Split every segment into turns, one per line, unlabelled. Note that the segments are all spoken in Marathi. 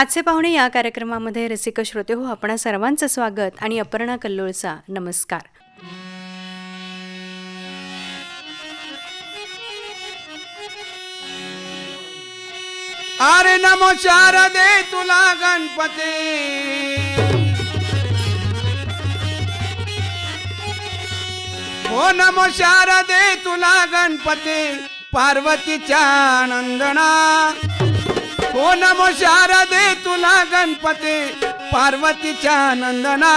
आजचे पाहुणे या कार्यक्रमामध्ये रसिक श्रोते हो आपणा सर्वांचं स्वागत आणि अपर्णा कल्लोळचा नमस्कार.
अरे नमो शारदे तुला गणपती. हो नमो शारदे तुला गणपती पार्वतीच्या नंदना. हो नमो शारदे तुला गणपती पार्वतीच्या नंदना.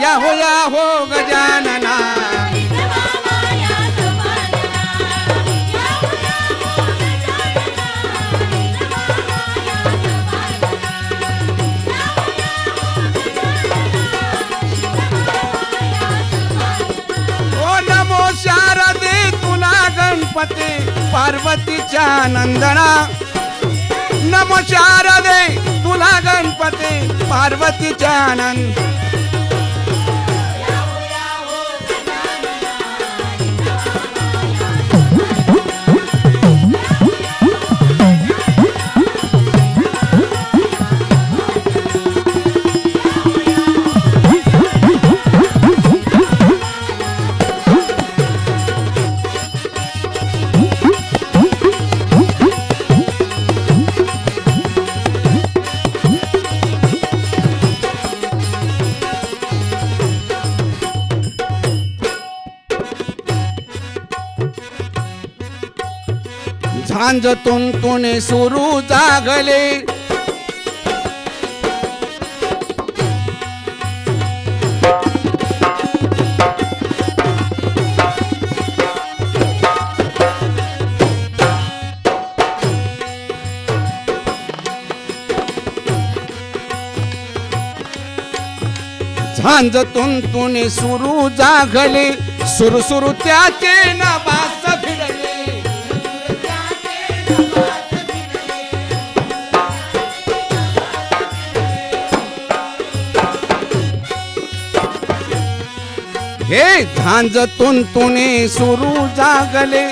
या हो या हो गजानना. ओ नमो शारदे तुला गणपती पार्वतीच्या नंदना. नमो शारदे तुला गणपती पार्वतीच्या आनंद. झांज तुंतुने सुरू जागले. झांज तुने सुरू जागले. सुरसुरू सुरू त्याचे ना भिडले हे झांजतून तुने सुरू जागले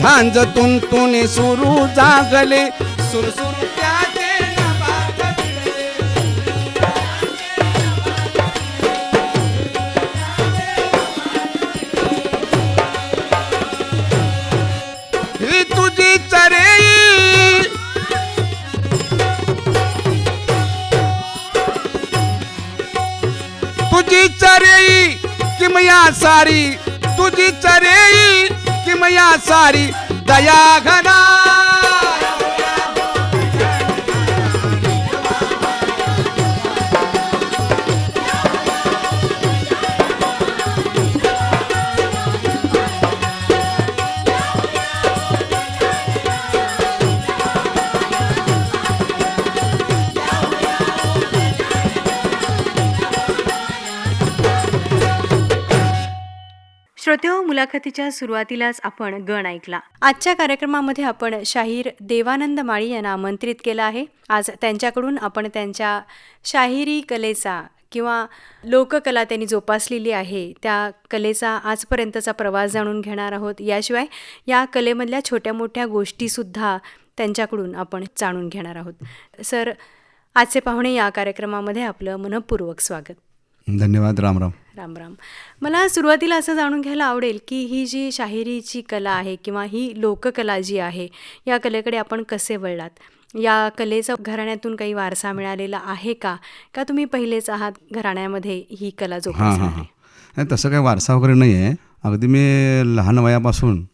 झांजतून तुने सुरू जागले सुरसुरू त्याचे तुझी चरेई किमया सारी तुझी चरेई किमया सारी दया घना।
श्रोते मुलाखतीच्या सुरुवातीलाच आपण गण ऐकला. आजच्या कार्यक्रमामध्ये आपण शाहीर देवानंद माळी यांना आमंत्रित केलं आहे. आज त्यांच्याकडून आपण त्यांच्या शाहिरी कलेचा किंवा लोककला त्यांनी जोपासलेली आहे. त्या कलेचा आजपर्यंतचा प्रवास जाणून घेणार आहोत. याशिवाय या कलेमधल्या छोट्या मोठ्या गोष्टीसुद्धा त्यांच्याकडून आपण जाणून घेणार आहोत. सर आजचे पाहुणे या कार्यक्रमामध्ये आपलं मनपूर्वक स्वागत.
धन्यवाद राम राम.
राम राम. मला सुरुवातीला असं जाणून घ्यायला आवडेल की ही जी शाहिरीची कला आहे किंवा ही लोककला जी आहे या कलेकडे आपण कसे वळलात? या कलेचा घराण्यातून काही वारसा मिळालेला आहे का? का तुम्ही पहिलेच आहात घराण्यामध्ये ही कला
हां हां हां. नाही तसं काही वारसा वगैरे नाही आहे. अगदी मी लहान वयापासून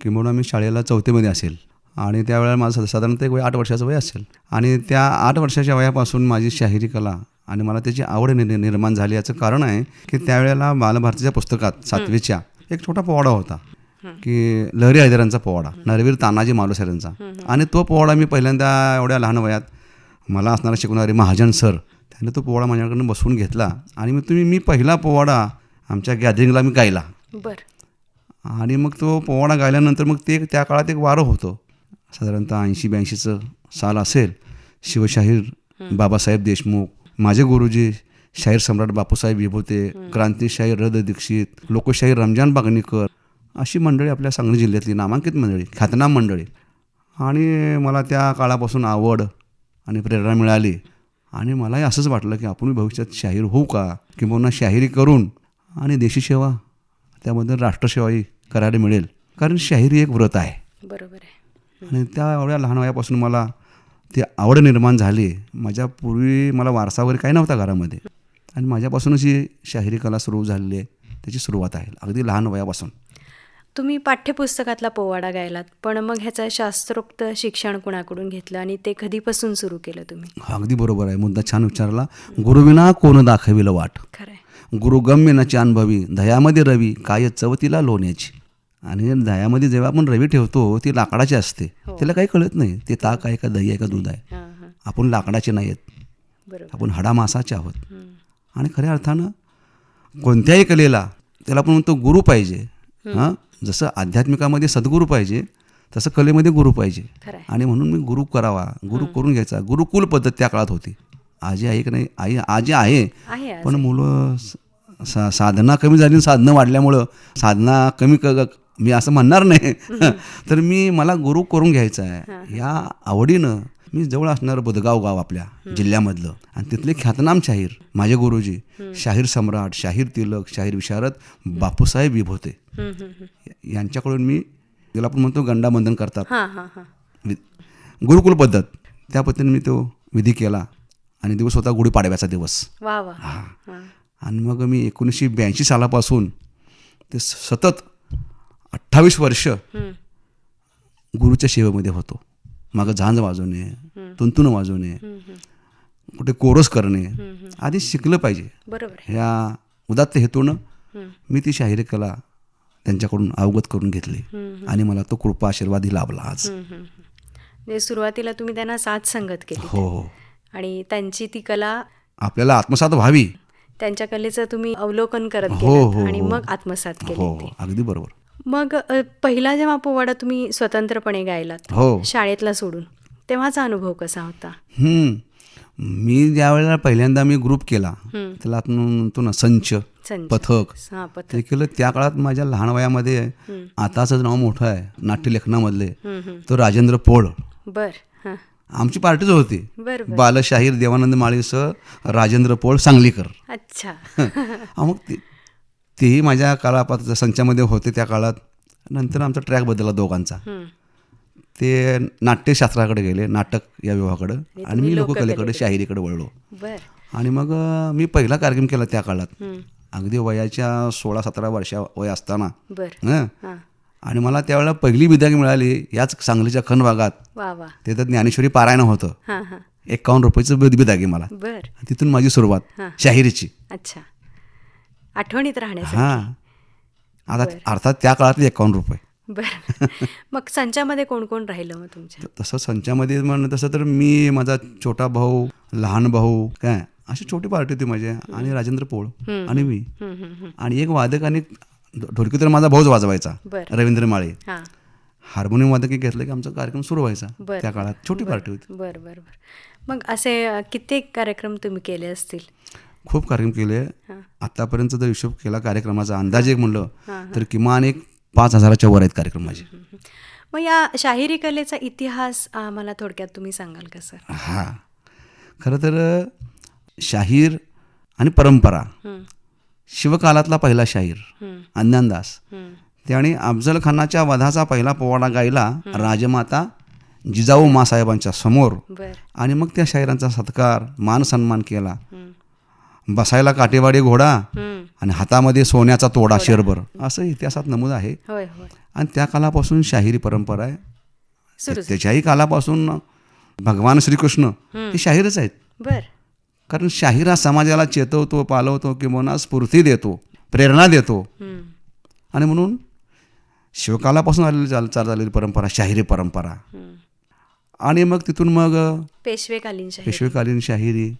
किंबहुना मी शाळेला चौथीमध्ये असेल आणि त्यावेळेला माझं साधारणतः एक वय आठ वर्षाचं वय असेल. आणि त्या आठ वर्षाच्या वयापासून माझी शाहिरी कला आणि मला त्याची आवड निर्माण झाली. याचं कारण आहे की त्यावेळेला बालभारतीच्या पुस्तकात सातवीच्या एक छोटा पोवाडा होता की लहरी हैदरांचा पोवाडा नरवीर तानाजी मालुसऱ्यांचा. आणि तो पोवाडा मी पहिल्यांदा एवढ्या लहान वयात मला असणारा शिकवणारे महाजन सर त्याने तो पोवाडा माझ्याकडनं बसवून घेतला आणि मग तुम्ही मी पहिला पोवाडा आमच्या गॅदरिंगला मी गायला.
बरं.
आणि मग तो पोवाडा गायल्यानंतर मग ते त्या काळात एक वारं होतं. साधारणतः ऐंशी ब्याऐंशीचं साल असेल शिवशाहीर बाबासाहेब देशमुख माझे गुरुजी शाहीर सम्राट बापूसाहेब विभूते क्रांतिशाहीर रद दीक्षित लोकशाहीर रमजान बागणीकर अशी मंडळी आपल्या सांगली जिल्ह्यातली नामांकित मंडळी ख्यातनाम मंडळी. आणि मला त्या काळापासून आवड आणि प्रेरणा मिळाली. आणि मलाही असंच वाटलं की आपण भविष्यात शाहीर होऊ का? किंवा शाहिरी करून आणि देशी सेवा त्याबद्दल राष्ट्रसेवाही करायला मिळेल. कारण शाहिरी एक व्रत आहे.
बरोबर आहे.
आणि त्या एवढ्या लहान वयापासून मला ती आवड निर्माण झाली. माझ्या पूर्वी मला वारसा वगैरे काही नव्हता घरामध्ये. आणि माझ्यापासूनच ही शाहिरी कला सुरू झालेली आहे. त्याची सुरुवात आहे. अगदी लहान वयापासून.
तुम्ही पाठ्यपुस्तकातला पोवाडा गायलात. पण मग ह्याचं शास्त्रोक्त शिक्षण कुणाकडून घेतलं? आणि ते कधीपासून सुरू केलं तुम्ही?
अगदी बरोबर आहे. मुद्दा छान विचारला. गुरुविना कोण दाखविलं वाट?
खरं आहे.
गुरुगम्यनाची अनुभवी दह्यामध्ये रवी. काय चवतीला लोण्याची? आणि दह्यामध्ये जेव्हा आपण रवी ठेवतो ती लाकडाची असते. त्याला काही कळत नाही. ते ताक आहे का दही आहे का दूध आहे.
हां हां.
आपण लाकडाचे नाही आहेत. आपण हाडामासाचे आहोत. आणि खऱ्या अर्थानं कोणत्याही कलेला त्याला आपण म्हणतो गुरु पाहिजे. हां? जसं आध्यात्मिकामध्ये सद्गुरू पाहिजे तसं कलेमध्ये गुरु पाहिजे. आणि म्हणून मी गुरु करावा गुरु करून घ्यायचा. गुरुकुल पद्धत त्या काळात होती. आजी आहे की नाही? आई आजी आहे. पण मुलं स- साधना कमी झाली साधनं वाढल्यामुळं साधना कमी क- मी असं म्हणणार नाही. तर मी मला गुरु करून घ्यायचा आहे. या आवडीनं मी जवळ असणारं बुधगाव गाव आपल्या जिल्ह्यामधलं आणि तिथले ख्यातनाम शाहीर माझे गुरुजी शाहीर सम्राट शाहीर तिलक शाहीर विशारद बापूसाहेब विभोते. यांच्याकडून मी त्याला आपण म्हणतो गंडाबंधन करतात. गुरुकुल पद्धत. त्या पद्धतीने मी तो विधी केला आणि दिवस होता गुढीपाडव्याचा दिवस.
हां.
आणि मग मी एकोणीसशे ब्याऐंशी सालापासून ते सतत अठ्ठावीस वर्ष. गुरुच्या सेवेमध्ये होतो. मागं झांज वाजवणे तुंतुन वाजवणे कुठे कोरस करणे आधी शिकलं पाहिजे.
बरोबर
ह्या उदात्त हेतूनं. मी ती शाहिरी कला त्यांच्याकडून अवगत करून घेतली आणि मला तो कृपा आशीर्वादी लाभला आज.
म्हणजे सुरुवातीला तुम्ही त्यांना साथ संगत केली.
हो हो.
आणि त्यांची ती कला
आपल्याला आत्मसात व्हावी.
त्यांच्या कलेचं तुम्ही अवलोकन करत
हो, हो,
आणि
हो.
मग आत्मसात केली
हो हो अगदी बरोबर.
मग पहिला जेव्हा पोवाडा तुम्ही स्वतंत्रपणे गायलात
हो.
शाळेतला सोडून तेव्हाचा अनुभव कसा होता?
हम्म. मी ज्या वेळेला पहिल्यांदा मी ग्रुप केला. त्याला म्हणतो ना संच पथक.
हा पथ
ते केलं त्या काळात माझ्या लहान वयामध्ये आताचं नाव मोठं आहे नाट्यलेखनामधले. तो राजेंद्र पोळ.
बर
आमची पार्टीच होती. बालशाहीर देवानंद माळीसह राजेंद्र पोळ सांगलीकर.
अच्छा.
मग तेही माझ्या काळापात संचामध्ये होते त्या काळात नंतर आमचा ट्रॅक बदलला दोघांचा. ते नाट्यशास्त्राकडे गेले नाटक या विभागाकडे आणि मी लोककलेकडे शाहिरीकडे वळलो. आणि मग मी पहिला कार्यक्रम केला त्या काळात. अगदी वयाच्या सोळा सतरा वर्षा वय असताना. आणि मला त्यावेळेला पहिली विद्यार्थी मिळाली याच सांगलीच्या खन भागात. ते तर ज्ञानेश्वरी पारायण होतं. एकावन्न रुपयाचं बिद बिदागी मला. तिथून माझी सुरुवात. शाहिरीची.
अच्छा. आठवणीत राहण्यासाठी.
हां. आता अर्थात त्या काळातले एकावन्न रुपये.
बर. मग संचामध्ये कोण कोण राहिलं मग तुमच्या?
तसं संचामध्ये म्हणणं तसं तर मी माझा छोटा भाऊ लहान भाऊ काय? अशी छोटी पार्टी होती माझी. आणि राजेंद्र पोळ आणि मी. आणि एक वादक आणि ढोलकी तर माझा भाऊच वाजवायचा. रवींद्र माळे. हार्मोनियम वादक घेतलं की आमचा कार्यक्रम सुरू व्हायचा. त्या काळात. छोटी पार्टी होती.
बर बर बर. मग असे कित्येक कार्यक्रम तुम्ही केले असतील?
खूप कार्यक्रम केले. आतापर्यंत जर हिशोब केला कार्यक्रमाचा अंदाज एक म्हणलं तर किमान एक पाच हजाराच्या वर आहेत कार्यक्रम माझे.
मग या शाहिरी कलेचा इतिहास आम्हाला थोडक्यात तुम्ही सांगाल का सर?
हा. खरं तर शाहीर आणि परंपरा शिवकालातला पहिला शाहीर अज्ञानदास. त्याने अफजल खानाच्या वधाचा पहिला पोवाडा गायला राजमाता जिजाऊ मासाहेबांच्या समोर. आणि मग त्या शाहिरांचा सत्कार मान सन्मान केला. बसायला काटेवाडी घोडा. आणि हातामध्ये सोन्याचा तोडा शेरभर. असं इतिहासात नमूद आहे. आणि त्या कालापासून शाहिरी परंपरा आहे. त्याच्याही कालापासून भगवान श्रीकृष्ण हे शाहीरच आहेत. कारण शाहीर हा समाजाला चेतवतो पालवतो किंवा स्फूर्ती देतो प्रेरणा देतो. आणि म्हणून शिवकालापासून आलेली चाल चाल झालेली परंपरा शाहिरी परंपरा. आणि मग तिथून मग
पेशवेकालीन
पेशवेकालीन शाहिरी.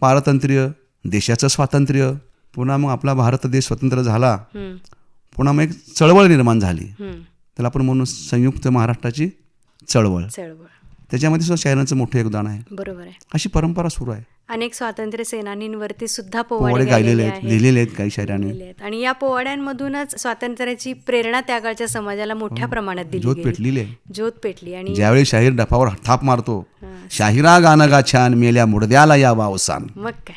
पारतंत्र्य देशाचं स्वातंत्र्य पुन्हा मग आपला भारत देश स्वतंत्र झाला पुन्हा मग एक चळवळ निर्माण झाली. त्याला आपण म्हणून संयुक्त महाराष्ट्राची चळवळ.
चळवळ.
त्याच्यामध्ये सुद्धा शाहिरांचं मोठं योगदान आहे.
बरोबर आहे.
अशी परंपरा सुरू आहे.
अनेक स्वातंत्र्य सेनानींवरती सुद्धा
पोवाडे गायलेले आहेत लिहिलेले आहेत काही शाहिराने.
आणि या पोवाड्यांमधूनच स्वातंत्र्याची प्रेरणा त्यागाच्या समाजाला मोठ्या प्रमाणात दिली
ज्योत. पेटलेली. आहे
ज्योत पेटली आणि
ज्यावेळी शाहीर डफावर थाप मारतो शाहिरा गाणं गा छान मेल्या मुडद्याला या वावसान.
मग काय.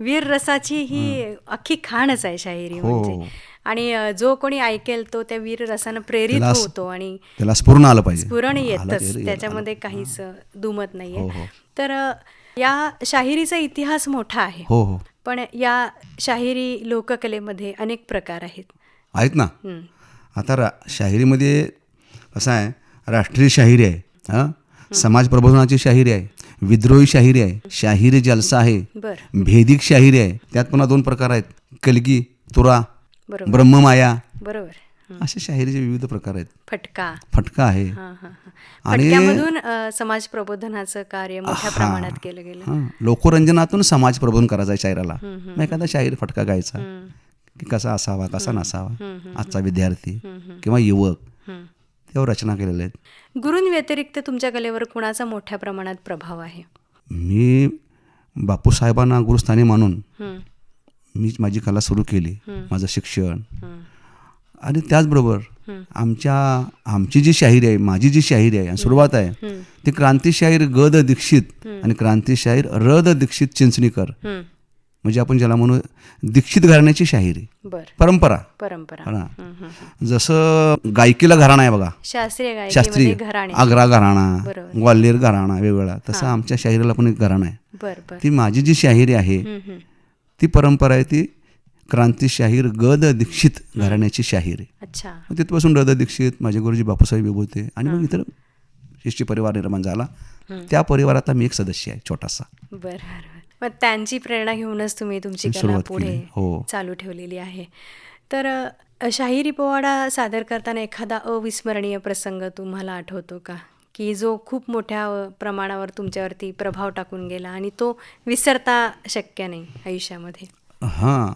वीर रसाची ही अख्खी खाणच आहे शाहिरी
हो.
म्हणजे. आणि जो कोणी ऐकेल तो त्या वीर रसानं प्रेरित होतो आणि
त्याला स्फुरण आलं पाहिजे.
स्फुरण येतच. त्याच्यामध्ये काहीच दुमत
हो,
नाहीये.
हो.
तर अ, या शाहिरीचा इतिहास मोठा आहे.
हो हो.
पण या शाहिरी लोककलेमध्ये अनेक प्रकार आहेत.
आहेत ना?
हं.
आता रा शाहिरीमध्ये कसं आहे राष्ट्रीय शाहिरी आहे हां? समाज प्रबोधनाची शाहिरी आहे. विद्रोही शाहिरी आहे. शाहिरी जलसा आहे. भेदिक शाहिरी आहे. त्यात पुन्हा दोन प्रकार आहेत. कलगी तुरा ब्रह्ममाया.
बरोबर.
असे शाहिरीचे विविध प्रकार आहेत.
फटका.
फटका आहे. आणि-
समाज प्रबोधनाचं कार्य मोठ्या. प्रमाणात केलं गेलं.
लोकरंजनातून समाज प्रबोधन करायचं आहे शायराला एखादा शाहीर फटका गायचा. की कसा असावा कसा नसावा. आजचा विद्यार्थी किंवा युवक. त्यावर रचना केलेल्या आहेत.
गुरूंव्यतिरिक्त तुमच्या कलेवर कुणाचा मोठ्या प्रमाणात प्रभाव आहे?
मी बापूसाहेबांना गुरुस्थानी मानून. मी माझी कला सुरू केली माझं शिक्षण. आणि त्याचबरोबर आमच्या आमची जी शाहीर आहे माझी जी शाहीर आहे सुरुवात आहे ती क्रांती शाहीर ग द दीक्षित आणि क्रांती शाहीर र द दीक्षित चिंचणीकर. म्हणजे आपण ज्याला म्हणू दीक्षित घराण्याची शाहिरी. परंपरा.
परंपरा.
जसं गायकीला घराणा आहे बघा.
शास्त्रीय
शास्त्रीय
घराणे
आग्रा घराणा. ग्वाल्हेर घराणा वेगवेगळा. तसं आमच्या शाहिरीला पण एक घराणा आहे. ती माझी जी शाहिरी आहे. ती परंपरा आहे ती क्रांती शाहीर ग द दीक्षित घराण्याची शाहीर. आहे
अच्छा
तिथपासून द दीक्षित माझे गुरुजी बापूसाहेब विभूते आणि मग इतर शिष्य परिवार निर्माण झाला. त्या परिवारातला मी एक सदस्य आहे छोटासा.
बर. मग त्यांची प्रेरणा घेऊनच तुम्ही तुमची कला पुढे.
हो.
चालू ठेवलेली आहे तर शाहिरी पोवाडा सादर करताना एखादा अविस्मरणीय प्रसंग तुम्हाला आठवतो का की जो खूप मोठ्या प्रमाणावर तुमच्यावरती प्रभाव टाकून गेला आणि तो विसरता शक्य नाही आयुष्यामध्ये
हां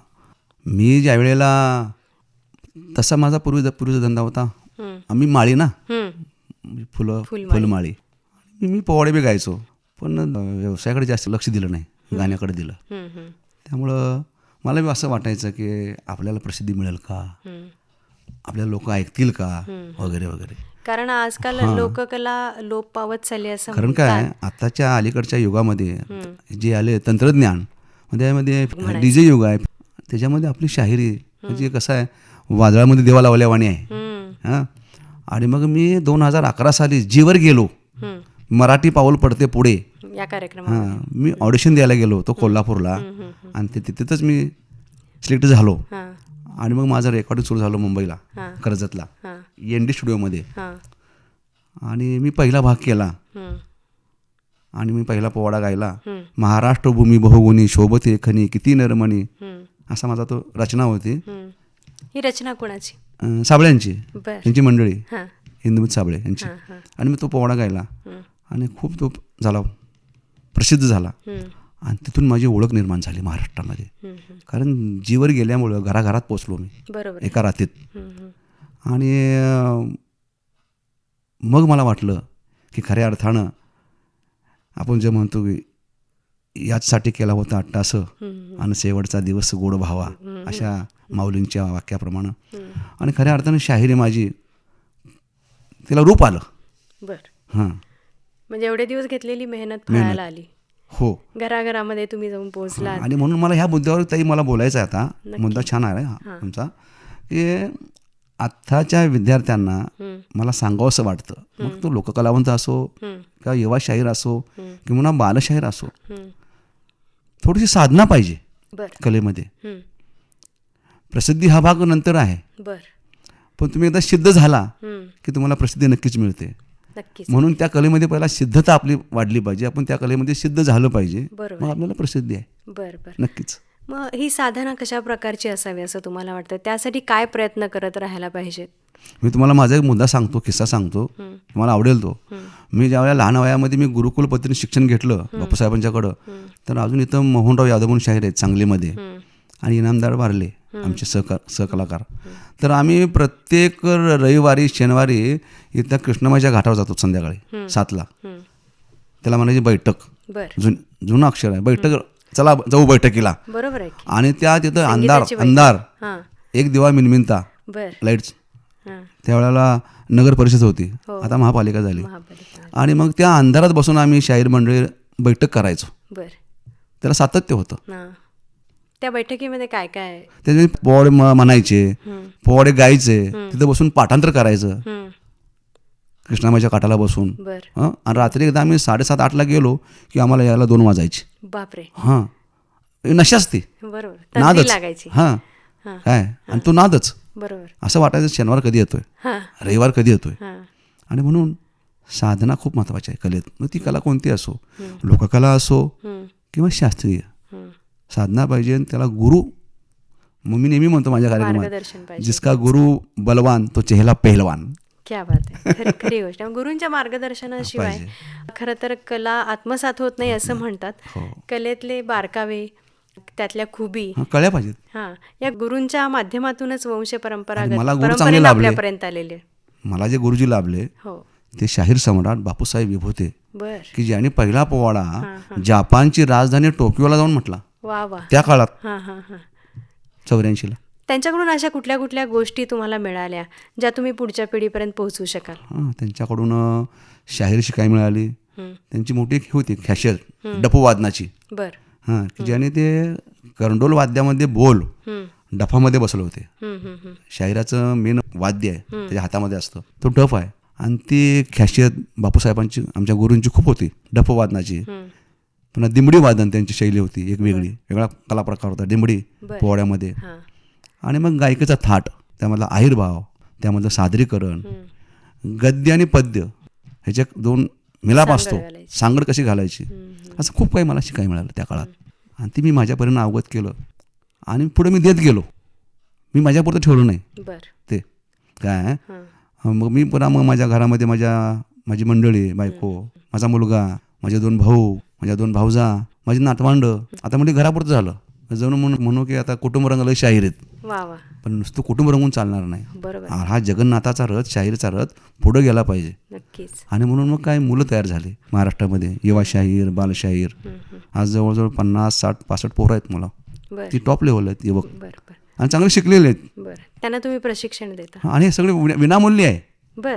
मी ज्या वेळेला तसा माझा पूर्वी पूर्वीचा धंदा होता. आम्ही माळी ना
हं.
फुलं
फुलमाळी.
मी पोवाडे बी गायचो पण व्यवसायाकडे जास्त लक्ष दिलं नाही गाण्याकडे दिलं. त्यामुळं मला बी असं वाटायचं की आपल्याला प्रसिद्धी मिळेल का. आपल्याला लोक ऐकतील का? वगैरे वगैरे.
कारण आजकाल लोककला लोप पावत चालली असं
कारण काय? आताच्या अलीकडच्या युगामध्ये जे आले तंत्रज्ञानमध्ये यामध्ये डीजे युग आहे. त्याच्यामध्ये आपली शाहिरी म्हणजे कसं आहे? वादळामध्ये देवा लावल्यावाणी आहे.
हं.
आणि मग मी दोन हजार अकरा साली जीवर गेलो. मराठी पाऊल पडते पुढे.
या कार्यक्रमात
हां मी ऑडिशन द्यायला गेलो होतो कोल्हापूरला. आणि ते तिथेच मी सिलेक्ट झालो. आणि मग माझं रेकॉर्डिंग सुरू झालं मुंबईला. कर्जतला. एन डी स्टुडिओमध्ये आणि मी पहिला भाग केला. आणि मी पहिला पोवाडा गायला. महाराष्ट्र भूमी बहुगुणी शोभते खनी किती नरमणी. असा माझा तो रचना होती.
हं. रचना कोणाची?
साबळ्यांची. यांची मंडळी. हिंदुमित साबळे यांची. आणि मी तो पोवाडा गायला. आणि खूप तो झाला. प्रसिद्ध झाला. आणि तिथून माझी ओळख निर्माण झाली महाराष्ट्रामध्ये. कारण जीवर गेल्यामुळं घराघरात पोचलो मी. एका रात्रीत. आणि मग मला वाटलं की खऱ्या अर्थानं आपण जे म्हणतो की याचसाठी केला होता अट्टास. आणि शेवटचा दिवस गोड भावा अशा माऊलींच्या वाक्याप्रमाणे. आणि खऱ्या अर्थानं शाहिरी माझी तिला रूप आलं
बर
हां
म्हणजे एवढे दिवस घेतलेली मेहनत फळायला आली.
हो.
घराघरामध्ये तुम्ही जाऊन पोहोचलात.
आणि म्हणून मला ह्या मुद्द्यावर ताई मला बोलायचं आहे आता मुद्दा छान आहे हा तुमचा. की आत्ताच्या विद्यार्थ्यांना. मला सांगावंसं वाटतं. मग तो लोककलावंत असो. किंवा युवा शाहीर असो किंवा बालशाहीर असो. थोडीशी साधना पाहिजे कलेमध्ये. प्रसिद्धी हा भाग नंतर आहे.
बर.
पण तुम्ही एकदा सिद्ध झाला. की तुम्हाला प्रसिद्धी नक्कीच मिळते. म्हणून त्या कलेमध्ये पहिला सिद्धता आपली वाढली पाहिजे. आपण त्या कलेमध्ये सिद्ध झालं पाहिजे.
बरोबर.
मग आपल्याला प्रसिद्धी आहे.
बर बर
नक्कीच.
मग ही साधना कशा प्रकारची असावी असं तुम्हाला वाटतं? त्यासाठी काय प्रयत्न करत राहायला पाहिजेत?
मी तुम्हाला माझा एक मुद्दा सांगतो किस्सा सांगतो. तुम्हाला आवडेल तो. मी ज्यावेळेला लहान वयामध्ये मी गुरुकुल पद्धतीने शिक्षण घेतलं बापूसाहेबांच्याकडं तर अजून इथं मोहनराव यादव म्हणून शाहीर आहेत सांगलीमध्ये. आणि इनामदार वारले. आमचे सहकार सहकलाकार. तर आम्ही प्रत्येक रविवारी शनिवारी इथं कृष्णमाईच्या घाटावर जातो संध्याकाळी सातला. त्याला म्हणायची बैठक. जुन जुनं अक्षर आहे. बैठक चला जाऊ बैठकीला.
बरोबर आहे
आणि त्या तिथं अंधार. अंधार.
हां.
एक दिवा मिनमिनता.
बर.
लाईट्स.
हां.
त्यावेळेला नगर परिषद होती.
हो.
आता महापालिका झाली. आणि मग त्या अंधारात बसून आम्ही शाहीर मंडळी बैठक करायचो. त्याला सातत्य होतं.
हां. त्या बैठकीमध्ये काय काय?
त्याचे पोवाडे म्हणायचे पोवाडे गायचे तिथं बसून पाठांतर करायचं. कृष्णामाईच्या काठाला बसून. आणि रात्री एकदा आम्ही साडेसात आठला गेलो की आम्हाला यायला दोन वाजायचे.
बापरे.
हां. नशाच ती
बरोबर. तंद्री
नादच.
लागायची.
हां. काय? आणि तो नादच.
बरोबर.
असं वाटायचं शनिवार कधी येतोय?
हां.
रविवार कधी येतोय?
हां.
आणि म्हणून साधना खूप महत्त्वाची आहे कलेत. मग ती कला कोणती असो? लोककला असो किंवा शास्त्रीय. साधना पाहिजे आणि त्याला गुरु. मग मी नेहमी म्हणतो माझ्या कार्यक्रमात जिसका गुरु बलवान तो चेहला पहलवान.
क्या बात आहे. खरी खरी गोष्ट. गुरूंच्या मार्गदर्शनाशिवाय. खरं तर कला आत्मसात होत नाही असं म्हणतात.
हो.
कलेतले बारकावे त्यातल्या खुबी.
कळल्या पाहिजेत.
हा या गुरूंच्या माध्यमातूनच वंश परंपरा. आपल्यापर्यंत आलेले.
मला जे गुरुजी लाभले
हो.
ते शाहीर सम्राट बापूसाहेब विभूते. की ज्यांनी पहिला पोवाडा जपानची राजधानी टोकियोला जाऊन म्हटला.
वा वा.
त्या काळात.
हा हा हा.
चौऱ्याऐंशीला.
त्यांच्याकडून अशा कुठल्या कुठल्या गोष्टी तुम्हाला मिळाल्या ज्या तुम्ही पुढच्या पिढीपर्यंत पोहोचवू शकाल?
हां त्यांच्याकडून शाहीर शिकाय मिळाली. त्यांची मोठी एक होती खॅशियत डपवादनाची
बर.
हां की ज्याने ते करंडोल वाद्यामध्ये बोल डफामध्ये बसले होते. शाहिराचं मेन वाद्य आहे त्याच्या हातामध्ये असतं. तो डफ आहे. आणि ती खॅशियत बापूसाहेबांची आमच्या गुरूंची खूप होती डफ वादनाची. पुन्हा दिमडी वादन त्यांची शैली होती एक वेगळी. वेगळा कला प्रकार होता दिमडी. पोवाड्यामध्ये. आणि मग गायिकेचा थाट त्यामधला आहिरभाव त्यामधलं सादरीकरण. गद्य आणि पद्य ह्याच्या दोन मिलाप असतो.
सांगड
कशी घालायची? असं खूप काही मला शिकायला मिळालं त्या काळात. आणि ती मी माझ्यापर्यंत अवगत केलं. आणि पुढे मी देत गेलो. मी माझ्यापुरतं ठेवलं नाही. ते. काय? मग मी पुन्हा मग माझ्या घरामध्ये माझ्या माझी मंडळी बायको माझा मुलगा माझे दोन भाऊ माझ्या दोन भाऊजा माझी नातवांड. आता म्हणजे घरापुरतं झालं. जणू म्हणून म्हणू की आता कुटुंब रंगाला शाहीर आहेत. पण नुसतं कुटुंब रंगून चालणार नाही.
बरोबर.
हा जगन्नाथाचा रथ शाहीरचा रथ पुढं गेला पाहिजे. आणि म्हणून मग काय मुलं तयार झाली महाराष्ट्रामध्ये. युवा शाहीर बालशाहीर. आज जवळजवळ पन्नास साठ पासष्ट पोरं आहेत मला. ती टॉप लेवल आहेत युवक. आणि चांगले शिकलेले आहेत.
त्यांना तुम्ही प्रशिक्षण देता.
आणि हे सगळे विना- विनामूल्य आहे.
बर.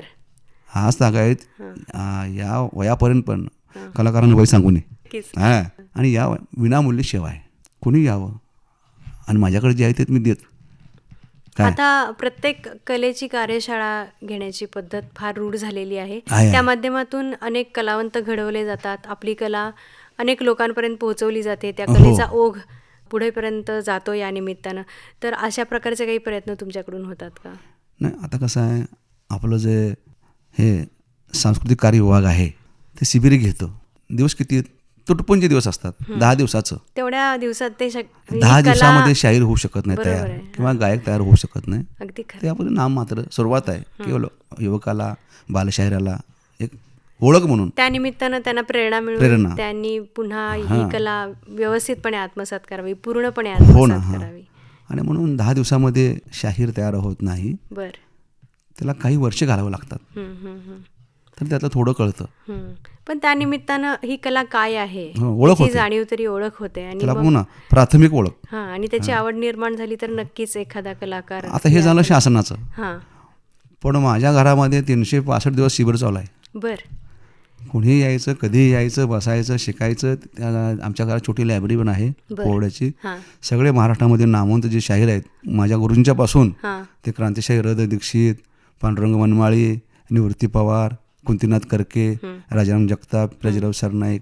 आज तागायत आ, या वयापर्यंत पण कलाकारांना वय सांगू नये.
नक्कीच.
हा. आणि या विनामूल्य सेवा आहे. कोणी यावं. आणि माझ्याकडे जे आहे ते मी देत.
आता प्रत्येक कलेची कार्यशाळा घेण्याची पद्धत फार रूढ झालेली आहे. त्या माध्यमातून अनेक कलावंत घडवले जातात. आपली कला अनेक लोकांपर्यंत पोहोचवली जाते. त्या
हो.
कलेचा ओघ पुढेपर्यंत जातो या निमित्तानं. तर अशा प्रकारचे काही प्रयत्न तुमच्याकडून होतात का?
नाही आता कसं आहे आपलं जे हे सांस्कृतिक कार्य विभाग आहे ते शिबिरी घेतं. दिवस किती आहेत? तुटपुंजे दिवस असतात. दहा दिवसाचं.
तेवढ्या दिवसात ते
दहा
कला-
दिवसामध्ये शाहीर होऊ शकत नाही तयार. किंवा गायक तयार होऊ शकत नाही. ते आपण नाम मात्र सुरुवात आहे. केवळ युवकाला बालशाहिराला एक ओळख म्हणून.
त्या निमित्तानं त्यांना प्रेरणा मिळून. त्यांनी पुन्हा ही कला व्यवस्थितपणे आत्मसात करावी पूर्णपणे आत्मसात
हां
करावी.
आणि म्हणून दहा दिवसामध्ये शाहीर तयार होत नाही.
बर.
त्याला काही वर्ष घालावं लागतात. तर त्यातलं थोडं कळतं.
पण त्या निमित्तानं ही कला काय आहे?
ओळख.
जाणीव तरी ओळख होते आणि
ना प्राथमिक ओळख.
हा आणि त्याची आवड निर्माण झाली तर नक्कीच एखादा कलाकार
आता हे झालं शासनाचं. पण माझ्या घरामध्ये तीनशे पासष्ट दिवस शिबिर चालू आहे.
बर.
कोणीही यायचं कधीही यायचं बसायचं शिकायचं आमच्या घरात छोटी लायब्ररी पण आहे. पोवड्याची सगळे महाराष्ट्रामध्ये नामवंत जे शाहीर आहेत माझ्या गुरूंच्या पासून ते क्रांतिशाही रद दीक्षित पांडुरंग मनमाळी निवृत्ती पवार कुंतीनाथ करके राजाराम जगताप राजाराव सरनाईक.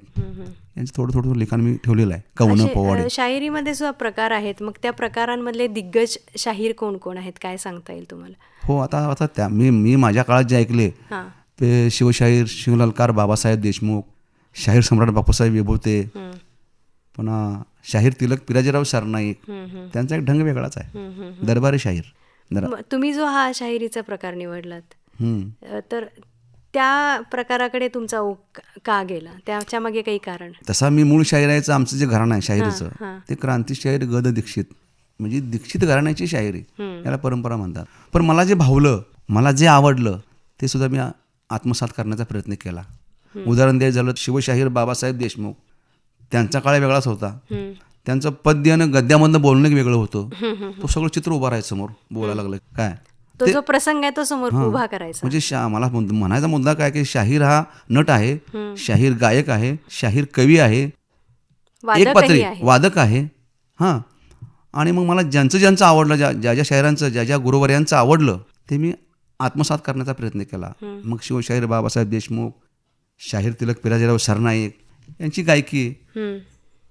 यांचं थोडं थोडं थोडं लिखाण मी ठेवलेलं आहे. कवनं पोवाडे.
शाहिरीमध्ये सुद्धा प्रकार आहेत. मग त्या प्रकारांमधले दिग्गज शाहीर कोण कोण आहेत? काय सांगता येईल तुम्हाला?
हो आता आता त्या मी मी माझ्या काळात जे ऐकले ते शिवशाहीर शिवलालकार बाबासाहेब देशमुख शाहीर सम्राट बापूसाहेब विभूते पुन्हा शाहीर तिलक पिराजीराव सरनाईक त्यांचा एक ढंग वेगळाच आहे. दरबारी शाहीर
तुम्ही जो हा शाहिरीचा प्रकार निवडलात तर त्या प्रकाराकडे तुमचा ओघ का- गेला? त्याच्यामागे काही कारण?
तसा मी मूळ शाहिराचं आमचं जे घराणं आहे शाहिरीचं
हां.
ते क्रांती शाहीर गद दीक्षित. म्हणजे दीक्षित घराण्याची शाहिरी
हम्म.
याला परंपरा म्हणतात. पण मला जे भावलं मला जे आवडलं ते सुद्धा मी आत्मसात करण्याचा प्रयत्न केला. उदाहरण द्यायचं झालं शिवशाहीर बाबासाहेब देशमुख. त्यांचा काळ वेगळाच होता. त्यांचं पद्य आणि गद्यामधनं बोलणं वेगळं होतं. तो सगळं चित्र उभं राहायचं समोर बोलायला लागलं. काय?
तो जो प्रसंग आहे तो समोर उभा करायचा.
म्हणजे शा मला म्हणायचा मुद्दा काय की शाहीर हा नट आहे शाहीर गायक आहे शाहीर कवी आहे एक पात्री वादक आहे. हां. आणि मग मला ज्यांचं ज्यांचं आवडलं ज्या ज्या ज्या शाहिरांचं ज्या ज्या गुरुवर्यांचं आवडलं ते मी आत्मसात करण्याचा प्रयत्न केला. मग शिवशाहीर बाबासाहेब देशमुख शाहीर तिलक पिराजीराव सरनाईक यांची गायकी.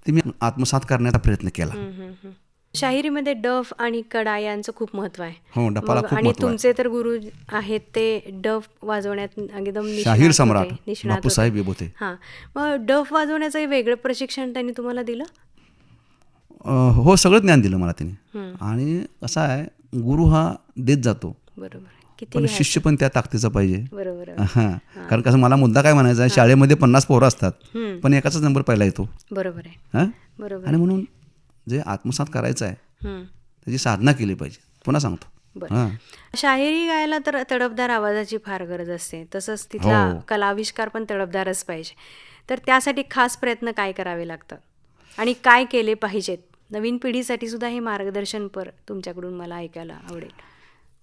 ती मी आत्मसात करण्याचा प्रयत्न केला.
शाहिरीमध्ये डफ आणि कडा यांचं खूप महत्त्व आहे.
हो खूप
आणि
महत्त्व आहे.
तुमचे तर गुरु आहेत ते डफ वाजवण्यात एकदम निष्णात
शाहीर
होते,
सम्राट
निष्णात होते.
बापूसाहेब विभूते
हा. मग डफ वाजवण्याचं वेगळं प्रशिक्षण त्यांनी तुम्हाला दिलं?
अं, हो सगळं ज्ञान दिलं मला त्यांनी. आणि कसं आहे गुरु हा देत जातो.
बरोबर. किती
पण शिष्य पण त्या ताकदीचा पाहिजे.
बरोबर. आहे.
हां. कारण कसं मला मुद्दा काय म्हणायचा आहे शाळेमध्ये पन्नास पोरं असतात
हम्म.
पण एकाचाच नंबर पहिला येतो.
बरोबर आहे.
हां?
बरोबर
आणि म्हणून जे आत्मसात करायचं आहे. त्याची साधना केली पाहिजे. पुन्हा सांगतो.
शाहिरी गायला तर तडफदार आवाजाची फार गरज असते. तसंच तिथला
हो.
कलाविष्कार पण तडफदारच पाहिजे. तर त्यासाठी खास प्रयत्न काय करावे लागतात? आणि काय केले पाहिजेत? नवीन पिढीसाठी सुद्धा हे मार्गदर्शनपर तुमच्याकडून मला ऐकायला आवडेल.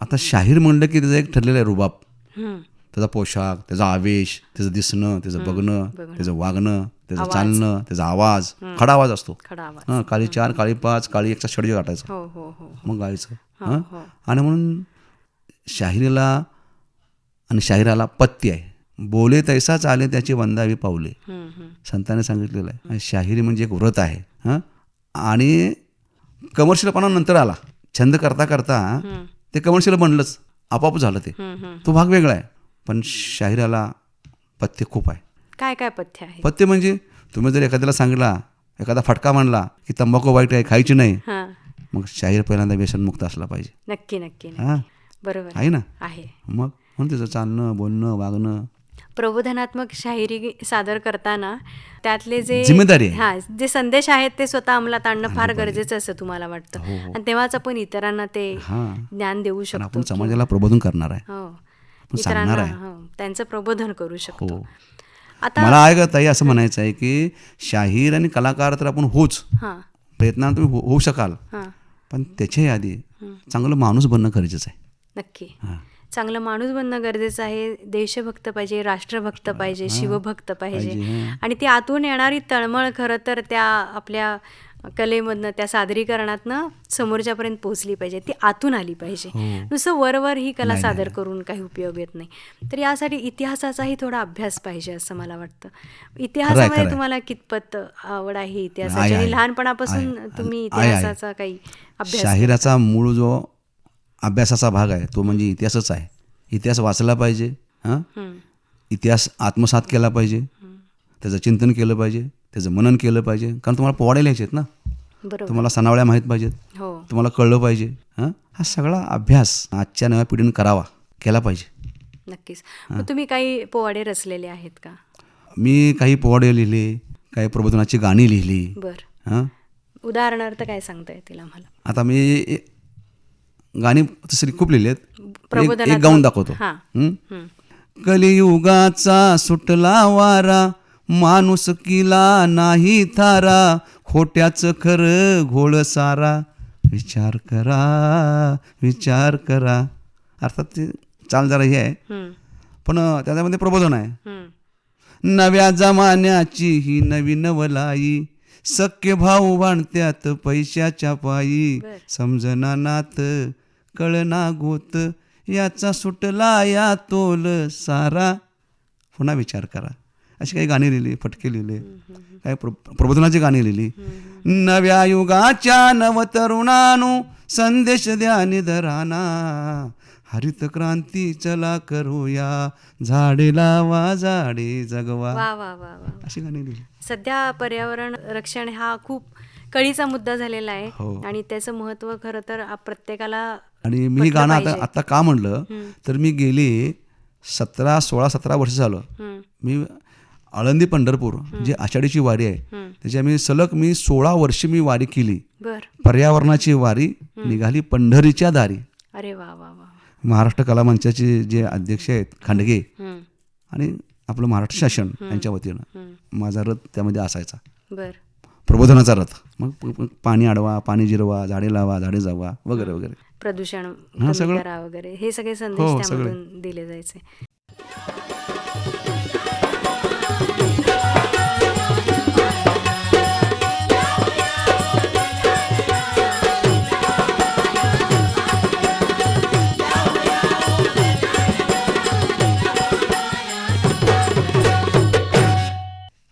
आता शाहीर म्हणलं की त्याचं एक ठरलेलं आहे रुबाब. त्याचा पोशाख त्याचा आवेश त्याचं दिसणं त्याचं बघणं. त्याचं वागणं. त्याचं चालणं त्याचा आवाज खडा आवाज असतो.
खडा आवाज.
हां काळी चार काळी पाच काळी एकचा षडज गाठायचा.
हो हो हो.
मग गायचं. हां आणि म्हणून शाहिरीला आणि शाहिराला पत्ती आहे. बोले तैसा चाले त्याची वंदावी पावले. संतांनी सांगितलेलं आहे. आणि शाहिरी म्हणजे एक व्रत आहे. हां? आणि कमर्शियलपणा नंतर आला. छंद करता करता ते कमर्शियल बनलंच. आपोआप झालं ते. तो भाग वेगळा आहे. पण शाहिराला पथ्य खूप आहे.
काय काय पथ्य आहे?
पथ्य म्हणजे तुम्ही जर एखाद्याला सांगितला एखादा फटका मांडला की तंबाखू वाईट आहे खायची नाही
हां.
मग शाहीर पहिल्यांदा व्यसनमुक्त असला पाहिजे.
नक्की नक्की.
हां?
बरोबर.
आहे ना?
आहे.
मग म्हणून त्याचं चालणं बोलणं वागणं.
प्रबोधनात्मक शाहिरी सादर करताना त्यातले जे
जिम्मेदारी.
हा जे संदेश आहेत ते स्वतः अंमलात आणणं फार गरजेचं असं तुम्हाला वाटतं. आणि तेव्हाच आपण इतरांना ते
हां.
ज्ञान देऊ शकतो
समाजाला प्रबोधन करणार आहे.
हो. इतरांना. हो त्यांचं प्रबोधन करू शकतो.
हो मला आहे का ताई असं म्हणायचं आहे की शाहीर आणि कलाकार तर आपण होच.
हां.
प्रयत्नानं तुम्ही हो- होऊ शकाल.
हां.
पण त्याच्याही आधी चांगलं माणूस बनणं गरजेचं आहे.
नक्की.
हां.
चांगलं माणूस बनणं गरजेचं आहे. देशभक्त पाहिजे राष्ट्रभक्त पाहिजे शिवभक्त पाहिजे. आणि ती आतून येणारी तळमळ खरं तर त्या आपल्या कलेमधनं त्या सादरीकरणातनं समोरच्यापर्यंत पोहोचली पाहिजे ती आतून आली पाहिजे. नुसतं वरवर ही कला सादर करून काही उपयोग येत नाही. तर यासाठी इतिहासाचाही थोडा अभ्यास पाहिजे असं मला वाटतं. इतिहासामध्ये. तुम्हाला कितपत आवड आहे इतिहासाची. लहानपणापासून. तुम्ही. इतिहासाचा काही अभ्यास
शाहिराचा मूळ जो अभ्यासाचा भाग आहे तो म्हणजे इतिहासच आहे. इतिहास वाचला पाहिजे हां?
हं.
इतिहास आत्मसात केला पाहिजे. त्याचं चिंतन केलं पाहिजे त्याचं मनन केलं पाहिजे. कारण तुम्हाला पोवाडे लिहायचे आहेत ना?
बरोबर.
तुम्हाला सणावळ्या माहीत पाहिजेत.
हो.
तुम्हाला कळलं पाहिजे. हां? हा सगळा अभ्यास आजच्या नव्या पिढीने करावा केला पाहिजे.
नक्कीच. मग तुम्ही काही पोवाडे रचलेले आहेत का?
मी काही पोवाडे लिहिले काही प्रबोधनाची गाणी लिहिली.
बर.
हां?
उदाहरणार्थ काय सांगता येतील आम्हाला?
आता मी गाणी तसरी खूप लिहिली आहेत. एक- गाऊन दाखवतो.
हां.
हं?
हं.
कलियुगाचा सुटला वारा माणूस किला नाही थारा खोट्याच खरं घोळ सारा. विचार करा विचार करा. अर्थात ते चाल जरा हे आहे. पण त्याच्यामध्ये प्रबोधन आहे. नव्या जमान्याची ही नवी नवलाई सख्य भाऊ बांधत्यात पैशाच्या पायी. समजना नात कळना गोत याचा सुटला या तोल सारा. पुन्हा विचार करा. अशी काही गाणी लिहिली फटके लिहिले काही प्र प्रबोधनाची गाणी लिहिली. नव्या युगाच्या नवतरुणानु संदेश द्या निधराना. हरित क्रांती चला करूया. झाडे लावा झाडे जगवा. अशी गाणी लिहिली.
सध्या पर्यावरण रक्षण हा खूप कळीचा मुद्दा झालेला आहे
हो.
आणि त्याचं महत्त्व खरं तर प्रत्येकाला
आणि मी गाणं आता. आता का म्हणलं तर मी गेली सतरा सोळा सतरा वर्ष झालं. मी आळंदी पंढरपूर जी आषाढीची वारी आहे
हं.
त्याची आम्ही सलग मी सोळा वर्ष मी वारी केली. पर्यावरणाची वारी निघाली पंढरीच्या दारी.
अरे वा वा वा
महाराष्ट्र कला मंचाचे जे अध्यक्ष आहेत खांडगे
हं.
आणि आपलं महाराष्ट्र शासन यांच्या वतीनं. माझा रथ त्यामध्ये असायचा.
बर.
प्रबोधनाचा रथ. मग पाणी अडवा पाणी जिरवा झाडे लावा झाडे जावा वगैरे वगैरे.
प्रदूषण
हा,
वगैरे. हे सगळे संदेश
हो, सगळे.
त्यामधून दिले जायचे.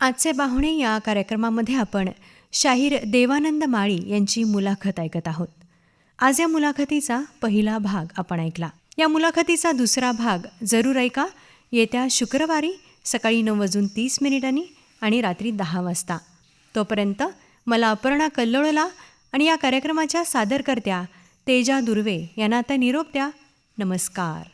आजचे पाहुणे या कार्यक्रमामध्ये आपण शाहीर देवानंद माळी यांची मुलाखत ऐकत आहोत. आज या मुलाखतीचा पहिला भाग आपण ऐकला. या मुलाखतीचा दुसरा भाग जरूर ऐका. येत्या शुक्रवारी सकाळी नऊ वाजून तीस मिनिटांनी आणि रात्री दहा वाजता. तोपर्यंत मला अपर्णा कल्लोळला आणि या कार्यक्रमाच्या सादरकर्त्या तेजा दुर्वे यांना आता निरोप द्या. नमस्कार.